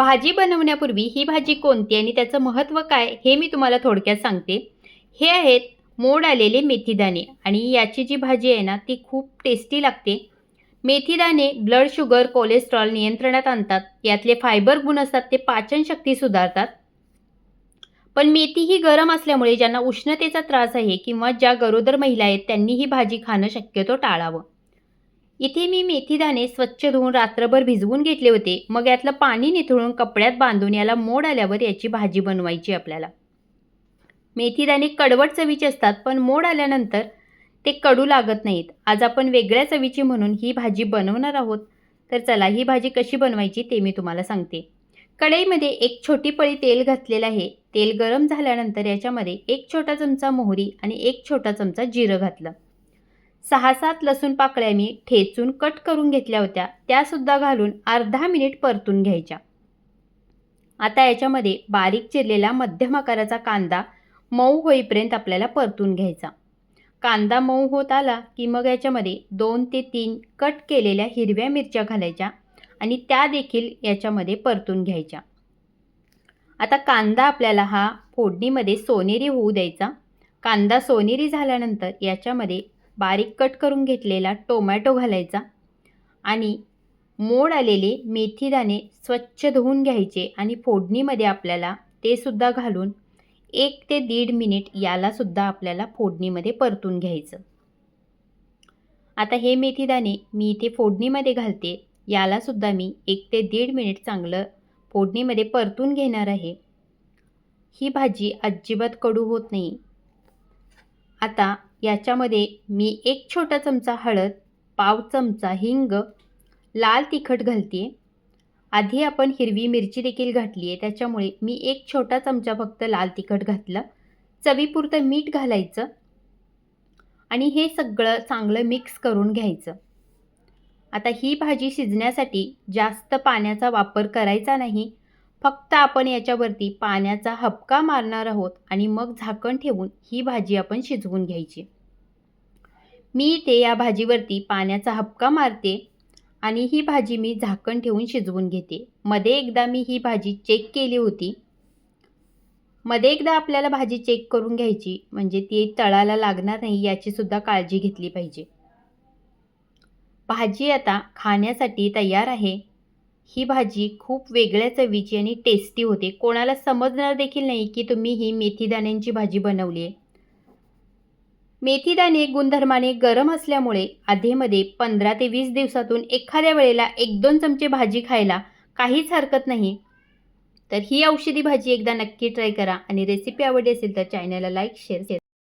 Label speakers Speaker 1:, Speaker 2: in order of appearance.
Speaker 1: भाजी बनवण्यापूर्वी ही भाजी कोणती आणि त्याचं महत्त्व काय हे मी तुम्हाला थोडक्यात सांगते. हे आहेत मोड आलेले मेथीदाणे आणि याची जी भाजी आहे ना ती खूप टेस्टी लागते. मेथीदाणे ब्लड शुगर कोलेस्ट्रॉल नियंत्रणात आणतात. यातले फायबर गुण असतात ते पाचनशक्ती सुधारतात. पण मेथी ही गरम असल्यामुळे ज्यांना उष्णतेचा त्रास आहे किंवा ज्या गरोदर महिला आहेत त्यांनी ही भाजी खाणं शक्यतो टाळावं. इथे मी मेथीदाणे स्वच्छ धुवून रात्रभर भिजवून घेतले होते. मग यातलं पाणी निथळून कपड्यात बांधून याला मोड आल्यावर याची भाजी बनवायची आपल्याला. मेथीदाणे कडवट चवीचे असतात पण मोड आल्यानंतर ते कडू लागत नाहीत. आज आपण वेगळ्या चवीची म्हणून ही भाजी बनवणार आहोत. तर चला ही भाजी कशी बनवायची ते मी तुम्हाला सांगते. कढईमध्ये एक छोटी पळी तेल घातलेलं आहे. तेल गरम झाल्यानंतर याच्यामध्ये एक छोटा चमचा मोहरी आणि एक छोटा चमचा जिरं घातलं. सहा सात लसूण पाकळ्या मी ठेचून कट करून घेतल्या होत्या. त्यासुद्धा घालून अर्धा मिनिट परतून घ्यायच्या. आता याच्यामध्ये बारीक चिरलेला मध्यम आकाराचा कांदा मऊ होईपर्यंत आपल्याला परतून घ्यायचा. कांदा मऊ होत आला की मग याच्यामध्ये दोन ते तीन कट केलेल्या हिरव्या मिरच्या घालायच्या आणि त्या देखील याच्यामध्ये परतून घ्यायच्या. आता कांदा आपल्याला हा फोडणीमध्ये सोनेरी होऊ द्यायचा. कांदा सोनेरी झाल्यानंतर याच्यामध्ये बारीक कट करून घेतलेला टोमॅटो घालायचा आणि मोड आलेले मेथीदाणे स्वच्छ धुवून घ्यायचे आणि फोडणीमध्ये आपल्याला ते सुद्धा घालून एक ते दीड मिनिट यालासुद्धा आपल्याला फोडणीमध्ये परतून घ्यायचं. आता हे मेथीदाणे मी इथे फोडणीमध्ये घालते. यालासुद्धा मी एक ते दीड मिनिट चांगलं फोडणीमध्ये परतून घेणार आहे. ही भाजी अजिबात कडू होत नाही. आता याच्यामध्ये मी एक छोटा चमचा हळद पाव चमचा हिंग लाल तिखट घालते आधी आपण हिरवी मिरची देखील घातली आहे त्याच्यामुळे मी एक छोटा चमचा फक्त लाल तिखट घातलं. चवीपुरतं मीठ घालायचं. आणि हे सगळं चांगलं मिक्स करून घ्यायचं. आता ही भाजी शिजण्यासाठी जास्त पाण्याचा वापर करायचा नाही. फक्त आपण याच्यावरती पाण्याचा हबका मारणार आहोत आणि मग झाकण ठेवून ही भाजी आपण शिजवून घ्यायची. मी इथे या भाजीवरती पाण्याचा हबका मारते आणि ही भाजी मी झाकण ठेवून शिजवून घेते. मध्ये एकदा मी ही भाजी चेक केली होती. मध्ये एकदा आपल्याला भाजी चेक करून घ्यायची म्हणजे ती तळाला लागणार नाही याचीसुद्धा काळजी घेतली पाहिजे. भाजी आता खाण्यासाठी तयार आहे. ही भाजी खूप वेगळ्या चवीची आणि टेस्टी होते. कोणाला समजणार देखील नाही की तुम्ही ही मेथीदाण्यांची भाजी बनवली आहे. मेथीदाणे गुणधर्माने गरम असल्यामुळे आधीमध्ये पंधरा ते वीस दिवसातून एखाद्या वेळेला एक दोन चमचे भाजी खायला काहीच हरकत नाही. तर ही औषधी भाजी एकदा नक्की ट्राय करा आणि रेसिपी आवडली असेल तर चॅनलला लाईक शेअर शेअर